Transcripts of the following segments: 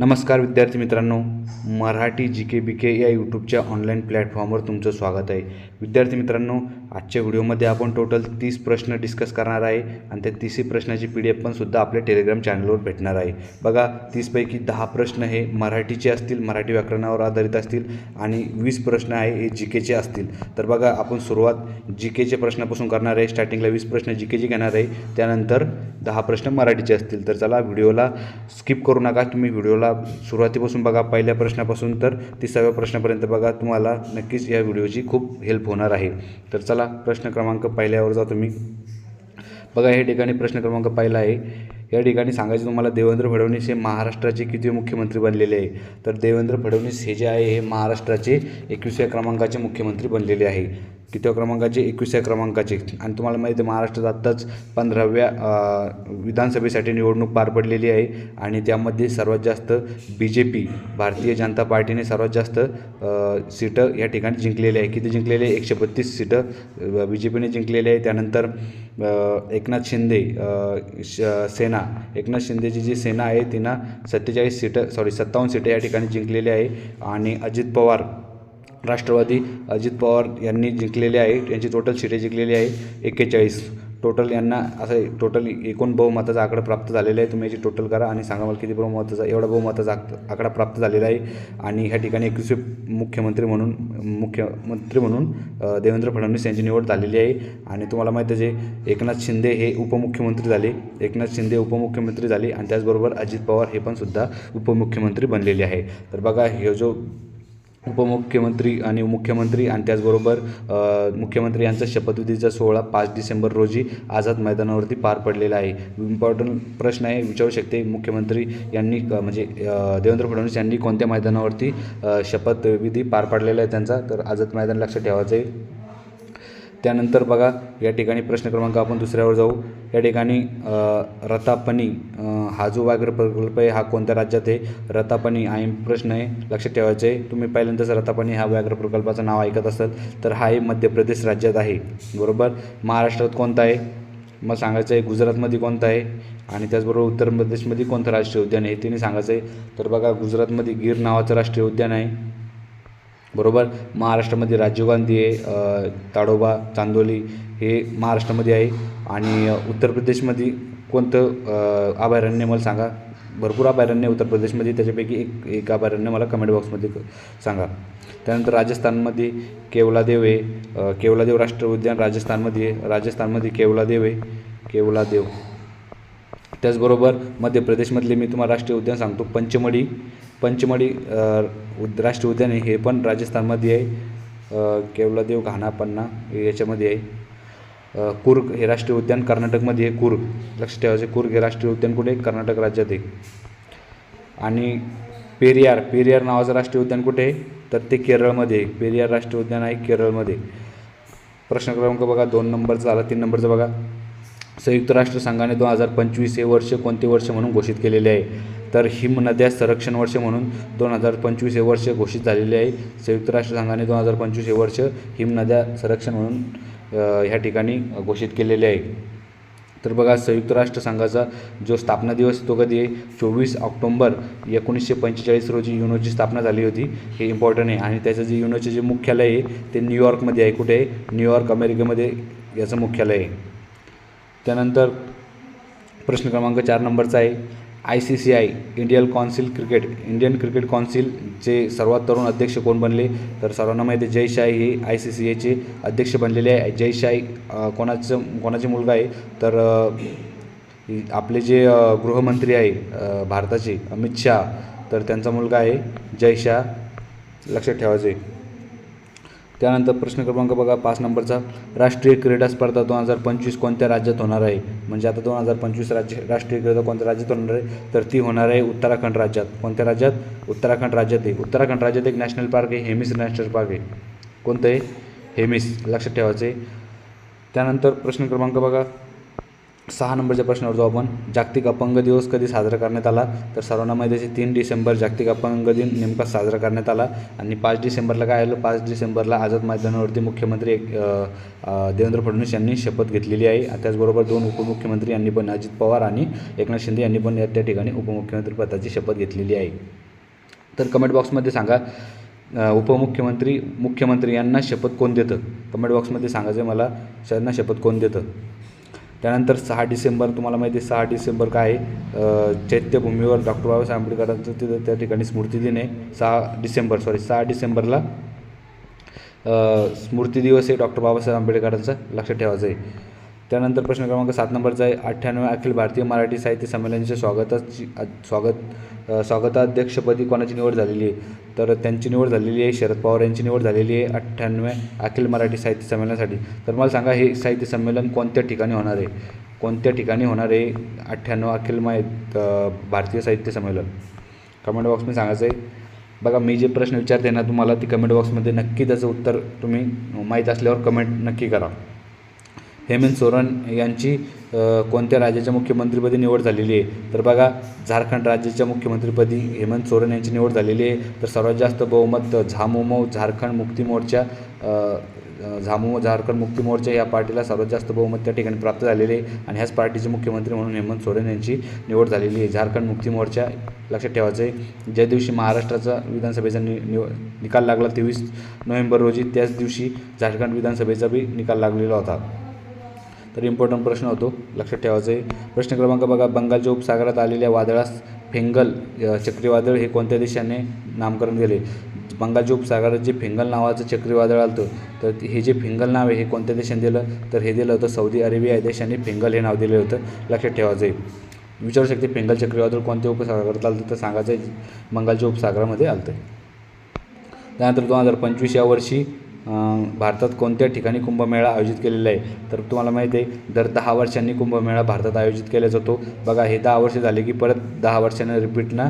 नमस्कार विद्यार्थी मित्रांनो मराठी जी के बी के या यूट्यूबच्या ऑनलाईन प्लॅटफॉर्मवर तुमचं स्वागत आहे. विद्यार्थी मित्रांनो आजच्या व्हिडिओमध्ये आपण टोटल तीस प्रश्न डिस्कस करणार आहे आणि त्या तीसही प्रश्नाची पी डी एफ पण सुद्धा आपल्या टेलिग्राम चॅनलवर भेटणार आहे. बघा तीसपैकी दहा प्रश्न हे मराठीचे असतील मराठी व्याकरणावर आधारित असतील आणि वीस प्रश्न आहे हे जी केचे असतील. तर बघा आपण सुरुवात जी केचे प्रश्नापासून करणार आहे. स्टार्टिंगला वीस प्रश्न जी केचे घेणार आहे. त्यानंतर दहा प्रश्न मराठीचे असतील. तर चला व्हिडिओला स्किप करू नका. तुम्ही व्हिडिओला सुरुवातीपासून बघा पहिल्या प्रश्नापासून तर तिसाव्या प्रश्नापर्यंत बघा तुम्हाला नक्कीच या व्हिडिओची खूप हेल्प होणार आहे. तर चला प्रश्न क्रमांक पहिल्यावर जातो मी बघा हे ठिकाणी प्रश्न क्रमांक पहिला आहे. या ठिकाणी सांगायचं तुम्हाला देवेंद्र फडणवीस हे महाराष्ट्राचे किती मुख्यमंत्री बनलेले आहे? तर देवेंद्र फडणवीस हे जे आहे हे महाराष्ट्राचे एकविसव्या क्रमांकाचे मुख्यमंत्री बनलेले आहे. कितव्या क्रमांकाचे? एकवीसव्या क्रमांकाचे. आणि तुम्हाला माहिती आहे महाराष्ट्रात आत्ताच पंधराव्या विधानसभेसाठी निवडणूक पार पडलेली आहे. आणि त्यामध्ये सर्वात जास्त B J P Bharatiya Janata पार्टीने सर्वात जास्त सीटं या ठिकाणी जिंकलेली आहे. किती जिंकलेले आहे? एकशे बत्तीस सीटं बी जे पीने जिंकलेली आहे. त्यानंतर एकनाथ शिंदे श सेना एकनाथ शिंदेची जी सेना आहे तिनं सत्तेचाळीस सीटं सॉरी सत्तावन्न सीटं या ठिकाणी जिंकलेली आहे. आणि अजित पवार राष्ट्रवादी अजित पवार यांनी जिंकलेले आहे यांची टोटल सीटे जिंकलेली आहे एक्केचाळीस. टोटल यांना असं टोटल एकूण बहुमताचा आकडा प्राप्त झालेला आहे तुम्ही याची टोटल करा आणि सांगा मला किती बहुमताचा एवढा बहुमताचा आकडा प्राप्त झालेला आहे. आणि ह्या ठिकाणी एकवीसवे मुख्यमंत्री म्हणून मुख्यमंत्री म्हणून देवेंद्र फडणवीस यांची निवड झालेली आहे. आणि तुम्हाला माहिती आहे जे एकनाथ शिंदे हे उपमुख्यमंत्री झाले. एकनाथ शिंदे उपमुख्यमंत्री झाले आणि त्याचबरोबर अजित पवार हे पण सुद्धा उपमुख्यमंत्री बनलेले आहे. तर बघा हे जो उपमुख्यमंत्री आणि मुख्यमंत्री आणि त्याचबरोबर मुख्यमंत्री यांचा शपथविधीचा सोहळा पाच डिसेंबर रोजी आझाद मैदानावरती पार पडलेला आहे. इम्पॉर्टंट प्रश्न आहे विचारू शकते मुख्यमंत्री यांनी म्हणजे देवेंद्र फडणवीस यांनी कोणत्या मैदानावरती शपथविधी पार पाडलेला आहे त्यांचा? तर आझाद मैदान लक्षात ठेवायचं आहे त्यानंतर बघा या ठिकाणी प्रश्न क्रमांक आपण दुसऱ्यावर जाऊ. या ठिकाणी रतापणी हा जो व्याघ्र प्रकल्प आहे हा कोणत्या राज्यात आहे? रतापणी हा एक प्रश्न आहे लक्षात ठेवायचं आहे तुम्ही पहिल्यांदाच रतापणी हा व्याघ्र प्रकल्पाचं नाव ऐकत असाल तर हा आहे मध्य प्रदेश राज्यात आहे. बरोबर? महाराष्ट्रात कोणता आहे? मग सांगायचं आहे गुजरातमध्ये कोणता आहे? आणि त्याचबरोबर उत्तर प्रदेशमध्ये कोणतं राष्ट्रीय उद्यान आहे? तिने सांगायचं आहे तर बघा गुजरातमध्ये गीर नावाचं राष्ट्रीय उद्यान आहे. बरोबर? महाराष्ट्रामध्ये राजीव गांधी आहे ताडोबा चांदोली हे महाराष्ट्रामध्ये आहे आणि उत्तर प्रदेशमध्ये कोणतं अभयारण्य मला सांगा? भरपूर अभयारण्य उत्तर प्रदेशमध्ये त्याच्यापैकी एक एक अभयारण्य मला कमेंट बॉक्समध्ये सांगा. त्यानंतर राजस्थानमध्ये केवलादेव आहे केवलादेव राष्ट्रीय उद्यान राजस्थानमध्ये राजस्थानमध्ये केवलादेव आहे केवलादेव. त्याचबरोबर मध्य प्रदेशमधले मी तुम्हाला राष्ट्रीय उद्यान सांगतो पंचमढी. पंचमढी उद राष्ट्रीय उद्यान आहे हे पण राजस्थानमध्ये आहे. केवलादेव घानापन्ना पन्ना याच्यामध्ये आहे. कुर्ग हे राष्ट्रीय उद्यान कर्नाटकमध्ये आहे कुर्ग. लक्षात ठेवायचे कुर्ग हे राष्ट्रीय उद्यान कुठे आहे? कर्नाटक राज्यात आहे. आणि पेरियार पेरियार नावाचं राष्ट्रीय उद्यान कुठे आहे? तर ते केरळमध्ये आहे. पेरियार राष्ट्रीय उद्यान आहे केरळमध्ये. प्रश्न क्रमांक बघा दोन नंबरचा आला तीन नंबरचा बघा. संयुक्त राष्ट्र संघाने दोन हजार पंचवीस हे वर्ष कोणते वर्ष म्हणून घोषित केलेले आहे? तर हिमनद्या संरक्षण वर्ष म्हणून दोन हजार पंचवीस हे वर्ष घोषित झालेले आहे. संयुक्त राष्ट्र संघाने दोन हजार पंचवीस हे वर्ष हिमनद्या संरक्षण म्हणून ह्या ठिकाणी घोषित केलेले आहे. तर बघा संयुक्त राष्ट्र संघाचा जो स्थापना दिवस तो कधी आहे? चोवीस ऑक्टोंबर एकोणीसशे पंचेचाळीस रोजी युनोची स्थापना झाली होती. हे इम्पॉर्टंट आहे. आणि त्याचं जे युनोचे जे मुख्यालय आहे ते न्यूयॉर्कमध्ये आहे. कुठे आहे? न्यूयॉर्क अमेरिकेमध्ये याचं मुख्यालय आहे. त्यानंतर प्रश्न क्रमांक चार नंबरचा आहे I C C I Indian council cricket Indian cricket कौन्सिलचे सर्वात तरुण अध्यक्ष कोण बनले? तर सर्वांना माहिती आहे जय शाय हे आय सी सी एचे अध्यक्ष बनलेले आहे. जय शाह कोणाचं कोणाचे मुलगा आहे? तर आपले जे गृहमंत्री आहे भारताचे अमित शाह तर त्यांचा मुलगा आहे जय शाह. लक्षात ठेवायचे त्यानंतर प्रश्न क्रमांक बघा पाच नंबरचा. राष्ट्रीय क्रीडा स्पर्धा दोन हजार पंचवीस कोणत्या राज्यात होणार आहे? म्हणजे आता दोन हजार पंचवीस राज्य राष्ट्रीय क्रीडा कोणत्या राज्यात होणार आहे? तर ती होणार आहे उत्तराखंड राज्यात. कोणत्या राज्यात? उत्तराखंड राज्यात आहे. उत्तराखंड राज्यात एक नॅशनल पार्क आहे हेमिस नॅशनल पार्क आहे. कोणतं आहे? हेमिस. लक्षात ठेवायचं आहे. त्यानंतर प्रश्न क्रमांक बघा. सहा नंबरच्या प्रश्नावर जाऊ आपण. जागतिक अपंग दिवस कधी साजरा करण्यात आला? तर सर्वांना माहिती आहे तीन डिसेंबर जागतिक अपंग दिन नेमका साजरा करण्यात आला. आणि पाच डिसेंबरला काय आलं? पाच डिसेंबरला आझाद मैदानावरती मुख्यमंत्री एक देवेंद्र फडणवीस यांनी शपथ घेतलेली आहे. त्याचबरोबर दोन उपमुख्यमंत्री यांनी पण अजित पवार आणि एकनाथ शिंदे यांनी पण या त्या ठिकाणी उपमुख्यमंत्री पदाची शपथ घेतलेली आहे. तर कमेंट बॉक्समध्ये सांगा उपमुख्यमंत्री मुख्यमंत्री यांना शपथ कोण देतं? कमेंट बॉक्समध्ये सांगायचं मला त्यांना शपथ कोण देतं? त्यानंतर सहा डिसेंबर तुम्हाला माहिती आहे सहा डिसेंबर काय आहे? चैत्यभूमीवर डॉक्टर बाबासाहेब आंबेडकरांचं तिथं त्या ठिकाणी स्मृतिदिन आहे. सहा डिसेंबर सॉरी सहा डिसेंबरला स्मृती दिवस आहे डॉक्टर बाबासाहेब आंबेडकरांचा. लक्षात ठेवायचं आहे. त्यानंतर प्रश्न क्रमांक सात नंबरचा आहे अठ्ठ्याण्णव अखिल भारतीय मराठी साहित्य संमेलनाच्या स्वागताची स्वागत स्वागताध्यक्षपदी कोणाची निवड झालेली आहे? तर त्यांची निवड झालेली आहे शरद पवार यांची निवड झालेली आहे अठ्ठ्याण्णव अखिल मराठी साहित्य संमेलनासाठी. तर मला सांगा हे साहित्य संमेलन कोणत्या ठिकाणी होणार आहे? कोणत्या ठिकाणी होणार आहे अठ्ठ्याण्णव अखिल माहीत भारतीय साहित्य संमेलन? कमेंट बॉक्समध्ये सांगायचं आहे. बघा मी जे प्रश्न विचारते ना तुम्हाला ती कमेंट बॉक्समध्ये नक्की त्याचं उत्तर तुम्ही माहीत असल्यावर कमेंट नक्की करा. हेमंत सोरेन यांची कोणत्या राज्याच्या मुख्यमंत्रीपदी निवड झालेली आहे? तर बघा झारखंड राज्याच्या मुख्यमंत्रीपदी हेमंत सोरेन यांची निवड झालेली आहे. तर सर्वात जास्त बहुमत झामुमो झारखंड मुक्ती मोर्चा झामुमो झारखंड मुक्ती मोर्चा या पार्टीला सर्वात जास्त बहुमत त्या ठिकाणी प्राप्त झालेले आहे. आणि ह्याच पार्टीचे मुख्यमंत्री म्हणून हेमंत सोरेन यांची निवड झालेली आहे. झारखंड मुक्ती मोर्चा लक्षात ठेवायचं आहे ज्या दिवशी महाराष्ट्राचा विधानसभेचा नि निव निकाल लागला तेवीस नोव्हेंबर रोजी त्याच दिवशी झारखंड विधानसभेचा बी निकाल लागलेला होता. तर इम्पॉर्टंट प्रश्न होतो. लक्षात ठेवायचं आहे प्रश्न क्रमांक बघा. बंगालच्या उपसागरात आलेल्या वादळास फेंगल चक्रीवादळ हे कोणत्या देशाने नामकरण दिले बंगालच्या उपसागरात जे फिंगल नावाचं चक्रीवादळ आलं तर हे जे फिंगल नाव आहे हे कोणत्या देशाने दिलं? तर हे दिलं होतं सौदी अरेबिया या देशाने फिंगल हे नाव दिलं होतं. लक्षात ठेवायचं आहे विचारू शकते फिंगल चक्रीवादळ कोणत्या उपसागरात आलं तर सांगायचं आहे बंगालच्या उपसागरामध्ये आलं त्यानंतर दोन हजार पंचवीस या वर्षी भारतात कोणत्या ठिकाणी कुंभमेळा आयोजित केलेला आहे? तर तुम्हाला माहिती आहे दर दहा वर्षांनी कुंभमेळा भारतात आयोजित केला जातो. बघा हे दहा वर्ष झाले की परत दहा वर्षानं रिपीटना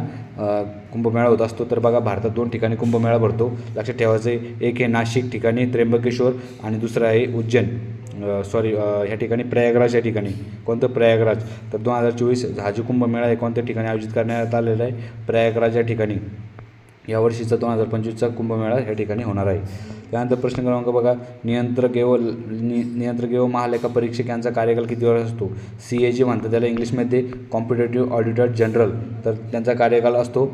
कुंभमेळा होत असतो. तर बघा भारतात दोन ठिकाणी कुंभमेळा भरतो. लक्षात ठेवायचं आहे एक हे नाशिक ठिकाणी त्र्यंबकेश्वर आणि दुसरं आहे उज्जैन. सॉरी ह्या ठिकाणी प्रयागराज या ठिकाणी. कोणतं? प्रयागराज. तर दोन हजार चोवीस हा जो कुंभमेळा आहे कोणत्या ठिकाणी आयोजित करण्यात आलेला आहे? प्रयागराज या ठिकाणी. यावर्षीचा दोन हजार पंचवीसचा कुंभमेळा या ठिकाणी होणार आहे. त्यानंतर प्रश्न क्रमांक बघा. नियंत्रक व नि नियंत्रक व महालेखा परीक्षक यांचा कार्यकाल किती वेळ असतो? सी ए जी म्हणतात त्याला इंग्लिशमध्ये कॉम्पिटेटिव्ह ऑडिटर जनरल तर त्यांचा कार्यकाल असतो.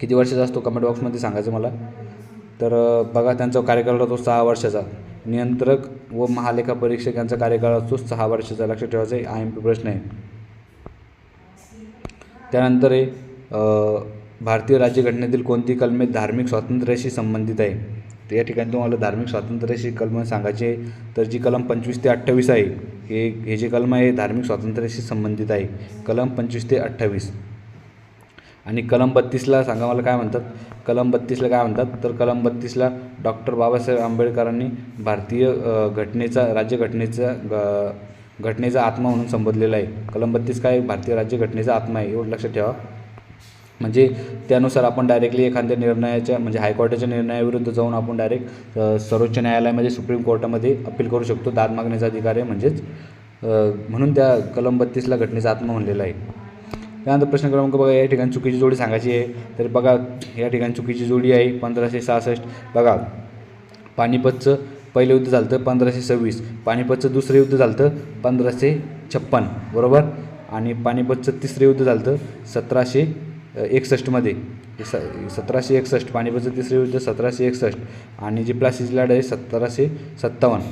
किती वर्षाचा असतो? कमेंट बॉक्समध्ये सांगायचं मला. तर बघा त्यांचा कार्यकाल राहतो सहा वर्षाचा. नियंत्रक व महालेखा परीक्षक यांचा कार्यकाळ असतो सहा वर्षाचा. लक्षात ठेवायचं आहे आय एम पी प्रश्न आहे. त्यानंतर आहे भारतीय राज्यघटनेतील कोणती कलमे धार्मिक स्वातंत्र्याशी संबंधित आहे? तर या ठिकाणी तुम्हाला धार्मिक स्वातंत्र्याशी कलम सांगायचे तर जी कलम पंचवीस ते अठ्ठावीस आहे हे हे जे कलम आहे धार्मिक स्वातंत्र्याशी संबंधित आहे. कलम पंचवीस ते अठ्ठावीस. आणि कलम बत्तीसला सांगा मला काय म्हणतात? कलम बत्तीसला काय म्हणतात? तर कलम बत्तीसला डॉक्टर बाबासाहेब आंबेडकरांनी भारतीय घटनेचा राज्यघटनेचा ग घटनेचा आत्मा म्हणून संबोधलेला आहे. कलम बत्तीस काय? भारतीय राज्यघटनेचा आत्मा आहे. एवढं लक्षात ठेवा. म्हणजे त्यानुसार आपण डायरेक्टली एखाद्या निर्णयाच्या म्हणजे हायकोर्टाच्या निर्णयाविरुद्ध जाऊन आपण डायरेक्ट सर्वोच्च न्यायालयामध्ये सुप्रीम कोर्टामध्ये अपील करू शकतो. दाद मागण्याचा अधिकार आहे म्हणजेच म्हणून त्या कलम बत्तीसला घटनेचा आत्मा म्हणलेला आहे. त्यानंतर प्रश्न क्रमांक बघा या ठिकाणी चुकीची जोडी सांगायची आहे. तर बघा या ठिकाणी चुकीची जोडी आहे पंधराशे सहासष्ट. बघा पानिपतचं पहिलं युद्ध झालं होतं पंधराशे सव्वीस. पानिपतचं दुसरं युद्ध झालं होतं पंधराशे छप्पन. बरोबर? आणि पानिपतचं तिसरं युद्ध झालं होतं सतराशे एकसष्टमध्ये स सतराशे एकसष्ट पानिपतचं तिसरे युद्ध सतराशे एकसष्ट आणि जी प्लासीची लढाई सतराशे सत्तावन्न.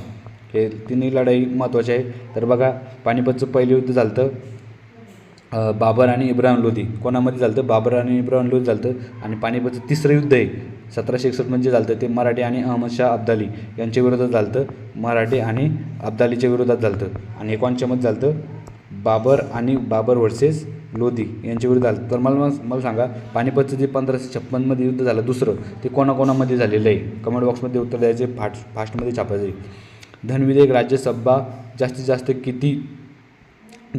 हे तिन्ही लढाई महत्त्वाची आहे. तर बघा पानिपतचं पहिलं युद्ध झालं बाबर आणि इब्राहिम लोधी. कोणामध्ये झालं बाबर आणि इब्राहिम लोधी झालं आणि पानिपतचं तिसरं युद्ध आहे सतराशे एकसष्टमध्ये झालं ते मराठी आणि अहमद शाह अब्दाली यांच्या विरोधात झालं मराठी आणि अब्दालीच्या विरोधात झालं आणि एकोणच्यामध्ये झालं बाबर आणि बाबर वर्सेस लोधी यांच्याविरुद्ध झालं तर मला मला सांगा पानिपतचं जे पंधराशे छप्पनमध्ये युद्ध झालं दुसरं ते कोणाकोणामध्ये झालेलं आहे? कमेंट बॉक्समध्ये उत्तर द्यायचे फास्ट फास्टमध्ये छापायचे. धनविधेयक राज्यसभा जास्तीत जास्त किती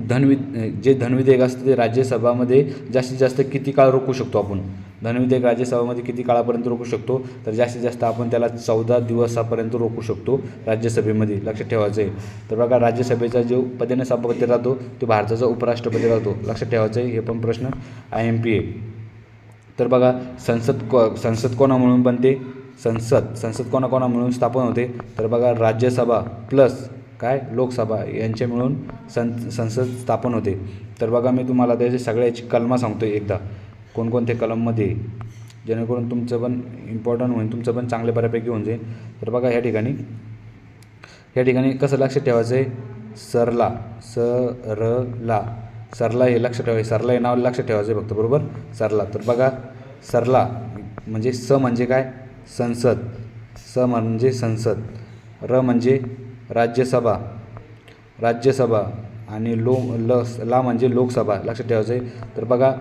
धनवि जे धनविधेयक असतं ते राज्यसभामध्ये जास्तीत जास्त किती काळ रोखू शकतो आपण? धनविधेयक राज्यसभामध्ये किती काळापर्यंत रोखू शकतो? तर जास्तीत जास्त आपण त्याला चौदा दिवसापर्यंत रोखू शकतो राज्यसभेमध्ये. लक्षात ठेवायचं आहे. तर बघा राज्यसभेचा जो पदेन सभापती राहतो तो भारताचा उपराष्ट्रपती राहतो. लक्षात ठेवायचं आहे हे पण प्रश्न आय एम पी ए. तर बघा संसद को संसद कोणा म्हणून बनते? संसद. संसद कोणाकोणा म्हणून स्थापन होते? तर बघा राज्यसभा प्लस काय? लोकसभा यांचे मिळून सं संसद स्थापन होते. तर बघा मी तुम्हाला त्याचे सगळ्याची कलमा सांगतो एकदा. कोणकोणत्या कलममध्ये जेणेकरून तुमचं पण इम्पॉर्टंट होईल तुमचं पण चांगल्या बऱ्यापैकी होऊन जाईल. तर बघा ह्या ठिकाणी. या ठिकाणी कसं लक्षात ठेवायचं आहे सरला. स र ला सरला हे लक्षात ठेवायचं सरला हे नाव लक्षात ठेवायचं आहे फक्त बरोबर? सरला. तर बघा सरला म्हणजे स म्हणजे काय? संसद. स म्हणजे संसद. र म्हणजे राज्यसभा. राज्यसभा आणि लो ल ला म्हणजे लोकसभा. लक्षात ठेवायचं आहे तर बघा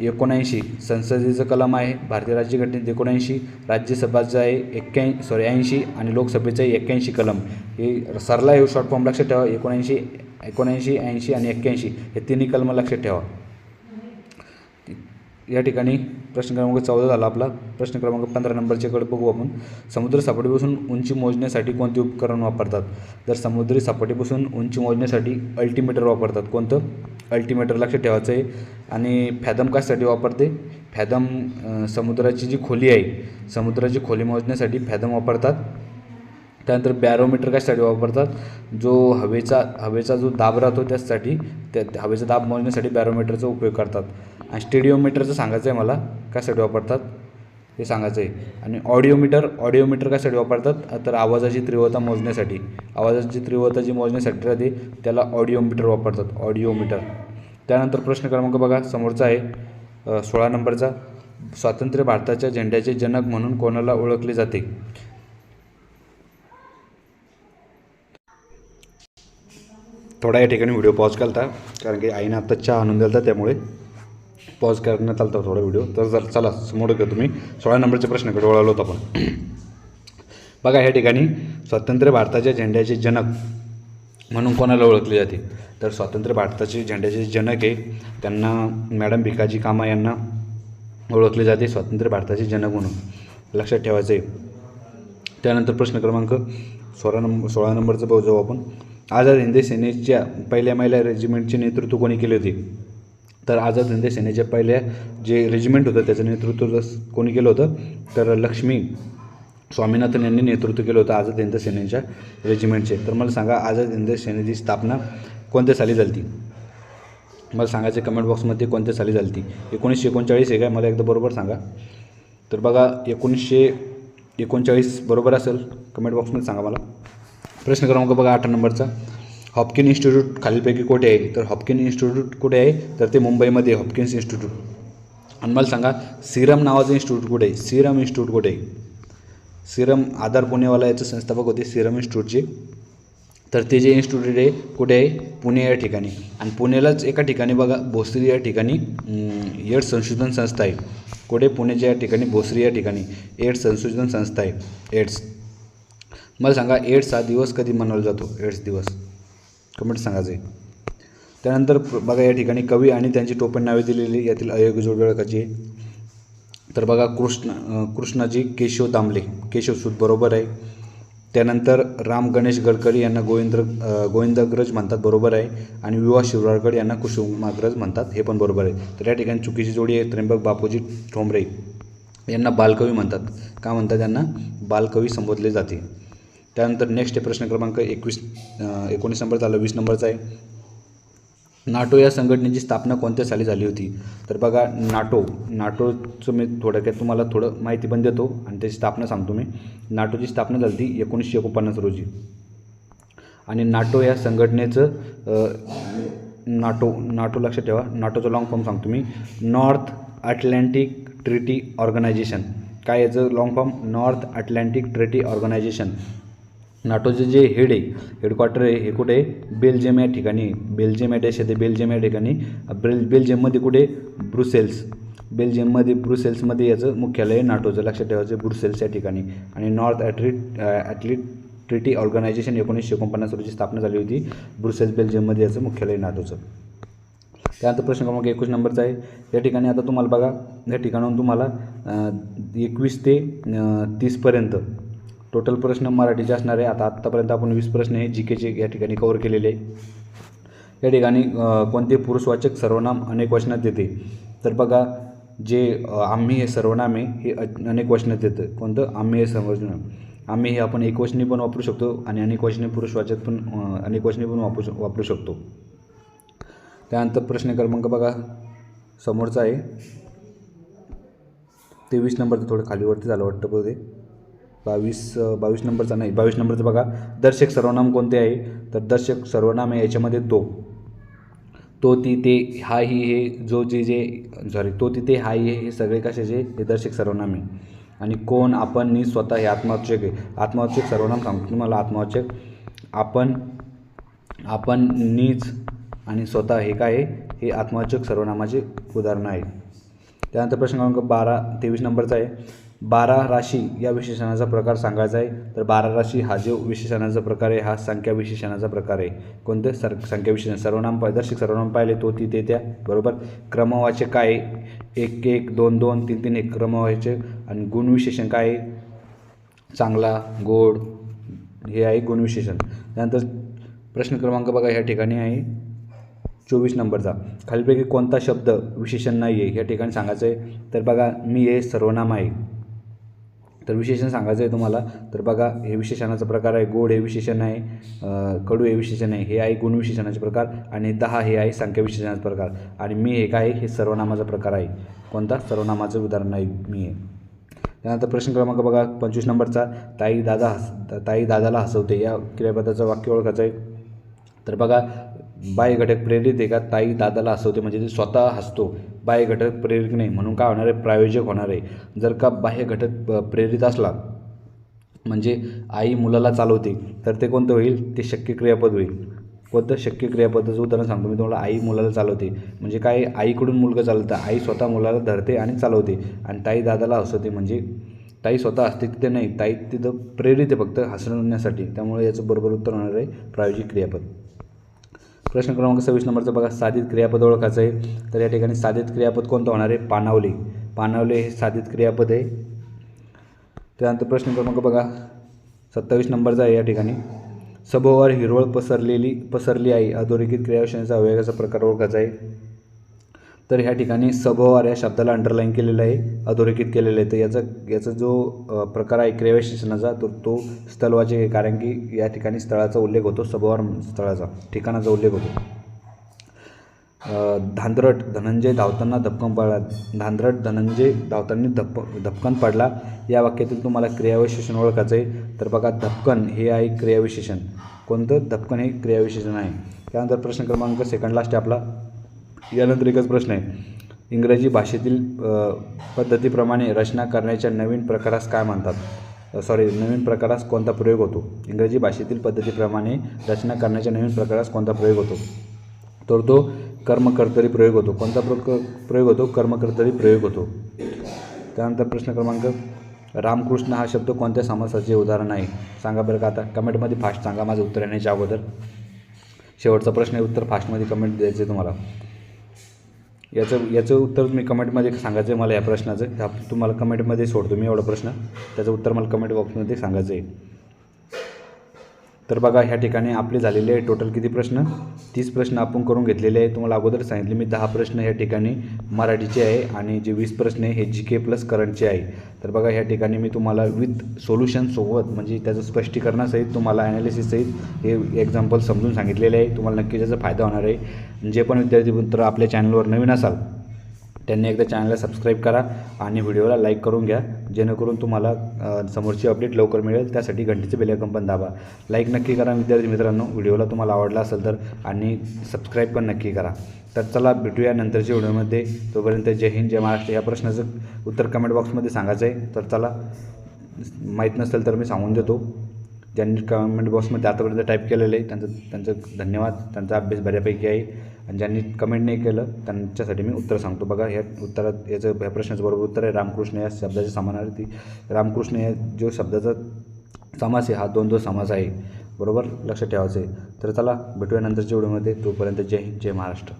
एकोणऐंशी. संसदेचं कलम आहे भारतीय राज्यघटनेत एकोणऐंशी राज्यसभाचं आहे एक्क्या सॉरी ऐंशी आणि लोकसभेचं आहे एक्क्याऐंशी कलम. हे सरला हे शॉर्ट फॉर्म लक्षात ठेवा एकोणऐंशी एकोणऐंशी ऐंशी आणि एक्क्याऐंशी हे तिन्ही कलम लक्षात ठेवा. या ठिकाणी प्रश्न क्रमांक चौदा झाला आपला. प्रश्न क्रमांक पंधरा नंबरच्याकडे बघू आपण. समुद्र सपाटीपासून उंची मोजण्यासाठी कोणते उपकरण वापरतात? तर समुद्री सपाटीपासून उंची मोजण्यासाठी अल्टीमीटर वापरतात. कोणतं? अल्टीमीटर लक्षात ठेवायचं आहे. आणि फॅदम कशासाठी वापरते? फॅदम समुद्राची जी खोली आहे समुद्राची खोली मोजण्यासाठी फॅदम वापरतात. त्यानंतर बॅरोमीटर कशासाठी वापरतात? जो हवेचा हवेचा जो दाब राहतो त्यासाठी त्या हवेचा दाब मोजण्यासाठी बॅरोमीटरचा उपयोग करतात. आणि स्टेडिओमीटरचं सांगायचं आहे मला कशासाठी वापरतात? हे सांगायचं आहे. आणि ऑडिओमीटर ऑडिओमीटर कशासाठी वापरतात? तर आवाजाची तीव्रता मोजण्यासाठी. आवाजाची तीव्रता जी मोजण्यासाठी राहते त्याला ऑडिओमीटर वापरतात. ऑडिओमीटर. त्यानंतर प्रश्न क्रमांक बघा समोरचा आहे सोळा नंबरचा. स्वातंत्र्य भारताच्या झेंड्याचे जनक म्हणून कोणाला ओळखले जाते? थोडा या ठिकाणी व्हिडिओ पॉज करता कारण की आईनं आत्ता चहा आणून दिला त्यामुळे पॉज करण्यात आलता थोडा व्हिडिओ. तर जर चला समोर घेतो तुम्ही. सोळा नंबरचे प्रश्नाकडे वळालो होतो आपण. बघा ह्या ठिकाणी स्वातंत्र्य भारताच्या झेंड्याचे जनक म्हणून कोणाला ओळखले जाते. तर स्वातंत्र्य भारताचे झेंड्याचे जनक आहे त्यांना मॅडम भिकाजी कामा यांना ओळखले जाते स्वातंत्र्य भारताचे जनक म्हणून. लक्षात ठेवायचं आहे त्यानंतर प्रश्न क्रमांक सोळा नंबर सोळा नंबरचं पाहू जाऊ आपण. आझाद हिंद सेनेच्या पहिल्या महिला रेजिमेंटचे नेतृत्व कोणी केले होते? तर आझाद हिंद सेनेच्या पहिल्या जे रेजिमेंट होतं त्याचं नेतृत्व कोणी केलं होतं तर लक्ष्मी स्वामीनाथन यांनी नेतृत्व केलं होतं आझाद हिंद सेनेच्या रेजिमेंटचे तर मला सांगा आझाद हिंद सेनेची स्थापना कोणत्या साली झाली ती मला सांगायचं कमेंट बॉक्समध्ये कोणत्या साली झाली ती एकोणीसशे एकोणचाळीस आहे काय मला एकदा बरोबर सांगा. तर बघा एकोणीसशे एकोणचाळीस बरोबर असेल. कमेंट बॉक्समध्ये सांगा मला. प्रश्न क्रमांक बघा आठ नंबरचा. हॉपकिन इन्स्टिट्यूट खालीलपैकी कुठे आहे? तर हॉपकिन इन्स्टिट्यूट कुठे आहे? तर ते मुंबईमध्ये आहे, हॉपकिन्स इन्स्टिट्यूट. आणि मला सांगा सिरम नावाचं इन्स्टिट्यूट कुठे आहे? सिरम इन्स्टिट्यूट कुठे आहे? सिरम आधार पुणेवाला याचे संस्थापक होते सिरम इन्स्टिट्यूटचे. तर ते जे इन्स्टिट्यूट आहे कुठे आहे? पुणे या ठिकाणी. आणि पुण्यालाच एका ठिकाणी बघा भोसरी या ठिकाणी एड एड्स संशोधन संस्था आहे. कुठे? पुण्याच्या या ठिकाणी भोसरी या ठिकाणी एड्स संशोधन संस्था आहे. एड्स. मला सांगा एड्स हा दिवस कधी मनवला जातो? एड्स दिवस. कमेंट सांगायचं. आहे त्यानंतर बघा या ठिकाणी कवी आणि त्यांची टोपण नावे दिलेली यातील अयोग्य जोडवळकाची आहे. तर बघा कृष्ण कृष्णाजी केशव दामले. केशव सूत बरोबर आहे. त्यानंतर राम गणेश गडकरी यांना गोविंद गोविंदाग्रज म्हणतात बरोबर आहे. आणि विवा शिवराळकर यांना कुसुमाग्रज म्हणतात हे पण बरोबर आहे. तर या ठिकाणी चुकीची जोडी आहे. त्र्यंबक बापूजी ठोंबरे यांना बालकवी म्हणतात. का म्हणतात त्यांना? बालकवी संबोधले जाते. त्यानंतर नेक्स्ट प्रश्न क्रमांक एकवीस एकोणीस नंबरचा आला वीस नंबरचा आहे. नाटो या संघटनेची स्थापना कोणत्या साली झाली होती? तर बघा नाटो. नाटोचं मी थोडक्यात तुम्हाला थोडं माहिती पण देतो आणि त्याची स्थापना सांगतो मी. नाटोची स्थापना झाली होती एकोणीसशे एकोणपन्नास रोजी. आणि नाटो या संघटनेचं नाटो नाटो लक्षात ठेवा. नाटोचं लॉंग फॉर्म सांगतो मी. नॉर्थ अटलांटिक ट्रिटी ऑर्गनायझेशन काय याचं long form North Atlantic Treaty Organization नाटोचे जे हेड आहे हेडक्वार्टर आहे हे कुठे? आहे बेल्जियम या ठिकाणी बेल्जियम या देश आहे ते बेल्जियम या ठिकाणी बेल बेल्जियममध्ये कुठे? ब्रुसेल्स. बेल्जियममध्ये ब्रुसेल्समध्ये याचं मुख्यालय आहे नाटोचं लक्षात ठेवायचं ब्रुसेल्स या ठिकाणी. आणि नॉर्थ ॲट्रिट ॲटलिट ट्रिटी ऑर्गनायझेशन एकोणीसशे एकोणपन्नास रोजी स्थापना झाली होती. ब्रुसेल्स बेल्जियममध्ये याचं मुख्यालय नाटोचं. त्यानंतर प्रश्न क्रमांक एकवीस नंबरचा आहे. या ठिकाणी आता तुम्हाला बघा या ठिकाणाहून तुम्हाला एकवीस ते तीसपर्यंत टोटल प्रश्न मराठीचे असणार आहे. आता आत्तापर्यंत आपण वीस प्रश्न हे जी केचे या ठिकाणी कवर केलेले आहे. या ठिकाणी कोणते पुरुषवाचक सर्वनाम अनेक वचनात येते तर बघा जे आम्ही हे सर्वनाम आहे हे अ- अनेक वचनात येतं कोणतं? आम्ही हे सर्वनाम. आम्ही हे आपण एकवचनी पण वापरू शकतो आणि अनेक वचनी पुरुषवाचक पण अनेकवचनी अनेक वचनी पण वापरू वापरू शकतो. त्यानंतर प्रश्न क्रमांक बघा. समोरचा आहे. तेवीस नंबरचं थोडं खालीवरती झालं वाटतं बघ ते बावीस बावीस नंबरचा नाही बावीस नंबरचं बघा. दर्शक सर्वनाम कोणते आहे? तर दर्शक सर्वनाम आहे याच्यामध्ये तो. तो ती ते हा ही हे जो जे जे सॉरी तो तिथे हा ही हे हे सगळे कशाचे? हे दर्शक सर्वनाम आहे. आणि कोण आपण नी स्वतः हे आत्मवाचक आहे. आत्मवाचक सर्वनाम सांगतो तुम्हाला आत्मवाचक. आपण आपण नीच आणि स्वतः हे काय आहे? हे आत्मवाचक सर्वनामाचे उदाहरणं आहे. त्यानंतर प्रश्न क्रमांक बारा तेवीस नंबरचा आहे. बारा राशी या विशेषणाचा प्रकार सांगायचा आहे. तर बारा राशी हा जो विशेषणाचा प्रकार आहे हा संख्या विशेषणाचा प्रकार आहे. कोणते? सर संख्या विशेषण. सर्वनाम पारदर्शक सर्वनाम पाहिले तो तिथे त्या बरोबर? क्रमवाचे काय आहे? एक एक दोन दोन तीन तीन एक क्रमवाचे आणि गुणविशेषण काय आहे? चांगला गोड हे आहे गुणविशेषण त्यानंतर प्रश्न क्रमांक बघा ह्या ठिकाणी आहे. चोवीस नंबरचा. खालीपैकी कोणता शब्द विशेषण नाही आहे ह्या ठिकाणी सांगायचं आहे. तर बघा मी हे सर्वनाम आहे. तर विशेषण सांगायचं आहे तुम्हाला. तर बघा हे विशेषणाचा प्रकार आहे. गोड हे विशेषण आहे. कडू हे विशेषण आहे. हे आहे गुणविशेषणाचे प्रकार आणि दहा हे आहे संख्या विशेषणाचा प्रकार. आणि मी हे काय आहे? हे सर्वनामाचा प्रकार आहे. कोणता? सर्वनामाचं उदाहरण आहे. मी आहे. त्यानंतर प्रश्न क्रमांक बघा पंचवीस नंबरचा. ताई दादा हस ताई दादाला हसवते. या क्रियापदाचं वाक्य ओळखायचं आहे तर बघा बाह्य घटक प्रेरित आहे का ताई दादाला हसवते म्हणजे ते स्वतः हसतो. बाह्य घटक प्रेरित नाही म्हणून काय होणार आहे? प्रायोजक होणार आहे. जर का बाह्य घटक प्रेरित असला म्हणजे आई मुलाला चालवते तर ते कोणतं होईल? ते शक्य क्रियापद होईल. कोणतं शक्य क्रियापदाचं उदाहरण सांगतो मी तुम्हाला. आई मुलाला चालवते. म्हणजे काय? आईकडून मुलगा चालवतं. आई स्वतः मुलाला धरते आणि चालवते. आणि ताई दादाला हसवते म्हणजे ताई स्वतः असते तिथे नाही. ताई तिथं प्रेरित आहे फक्त हसण्यासाठी. त्यामुळे याचं बरोबर उत्तर होणार आहे प्रायोजिक क्रियापद. प्रश्न क्रमांक सव्वीस नंबरचा बघा साधित क्रियापद ओळखायचं आहे तर या ठिकाणी साधित क्रियापद कोणतं होणार आहे? पानावले. पानावले हे साधित क्रियापद आहे. त्यानंतर प्रश्न क्रमांक बघा सत्तावीस नंबरचा आहे या ठिकाणी. सभोवर हिरवळ पसरलेली पसरली आहे अधोरेखित क्रियाविषयाचा अवयवाचा प्रकार ओळखायचा आहे. तर ह्या ठिकाणी सभोवार या शब्दाला अंडरलाईन केलेलं आहे अधोरेखित केलेलं आहे. तर याचा याचा जो प्रकार आहे क्रियाविशेषणाचा तो तो स्थलवाचक आहे. कारण की या ठिकाणी स्थळाचा उल्लेख होतो सभोवार स्थळाचा ठिकाणाचा उल्लेख होतो. धांद्रट धांदरट धनंजय धावताना धपकन पडला. धांदरट धनंजय धावताना धप धपकन पडला. या वाक्यातील तुम्हाला क्रियाविशेषण ओळखायचं आहे. तर बघा धपकन हे आहे क्रियाविशेषण. कोणतं? धपकन हे क्रियाविशेषण आहे. त्यानंतर प्रश्न क्रमांक सेकंड लास्ट आहे आपला. यानंतर एकच प्रश्न आहे. इंग्रजी भाषेतील पद्धतीप्रमाणे रचना करण्याच्या नवीन प्रकारास काय म्हणतात? सॉरी नवीन प्रकारास कोणता प्रयोग होतो? इंग्रजी भाषेतील पद्धतीप्रमाणे रचना करण्याच्या नवीन प्रकारास कोणता प्रयोग होतो? तर तो कर्मकर्तरी प्रयोग होतो. कोणता प्रक प्रयोग होतो? कर्मकर्तरी प्रयोग होतो. त्यानंतर प्रश्न क्रमांक रामकृष्ण हा शब्द कोणत्या समासाचे उदाहरण आहे? सांगा बरं का आता. कमेंटमध्ये फास्ट सांगा. माझं उत्तर येण्याच्या अगोदर. शेवटचा प्रश्न आहे. उत्तर फास्टमध्ये कमेंट द्यायचं आहे तुम्हाला. याचं याचं उत्तर मी कमेंटमध्ये सांगायचं आहे मला या प्रश्नाचं. ह्या तुम्हाला कमेंटमध्ये सोडतो मी एवढा प्रश्न. त्याचं उत्तर मला कमेंट बॉक्समध्ये सांगायचं आहे तर बघा ह्या ठिकाणी आपले झालेले आहे टोटल किती प्रश्न? तीस प्रश्न आपण करून घेतलेले आहे. तुम्हाला अगोदर सांगितले मी दहा प्रश्न ह्या ठिकाणी मराठीचे आहे आणि जे वीस प्रश्न आहे हे जी के प्लस करंटचे आहे. तर बघा ह्या ठिकाणी मी तुम्हाला विथ सोल्युशनसोबत म्हणजे त्याचं स्पष्टीकरणासहित तुम्हाला ॲनालिसिससहित हे एक्झाम्पल समजून सांगितलेले आहे. तुम्हाला नक्की त्याचा फायदा होणार आहे. जे पण विद्यार्थी मित्र आपल्या चॅनलवर नवीन असाल त्यांनी एकदा चॅनलला सबस्क्राईब करा आणि व्हिडिओला लाईक करून घ्या. जेणेकरून तुम्हाला समोरची अपडेट लवकर मिळेल. त्यासाठी घंटीचं बेल पण दाबा. लाईक नक्की करा विद्यार्थी मित्रांनो. व्हिडिओला तुम्हाला आवडला असेल तर आणि सबस्क्राईब पण नक्की करा. तर चला भेटूया नंतरच्या व्हिडिओमध्ये. तोपर्यंत जय हिंद जय महाराष्ट्र. या प्रश्नाचं उत्तर कमेंट बॉक्समध्ये सांगायचं आहे तर चला माहीत नसेल तर मी सांगून देतो. ज्यांनी कमेंट बॉक्समध्ये आतापर्यंत टाईप केलेलं आहे त्यांचं त्यांचं धन्यवाद. त्यांचा अभ्यास बऱ्यापैकी आहे. आणि ज्यांनी कमेंट नाही केलं त्यांच्यासाठी मी उत्तर सांगतो. बघा ह्या उत्तरात याचं ह्या प्रश्नाचं बरोबर उत्तर आहे. रामकृष्ण या शब्दाच्या समानार्थी रामकृष्ण या जो शब्दाचा समास आहे हा दोन दोन समास आहे. बरोबर? लक्षात ठेवायचं आहे. तर चला भेटूया नंतरच्या व्हिडिओमध्ये. तोपर्यंत जय हिंद जय महाराष्ट्र.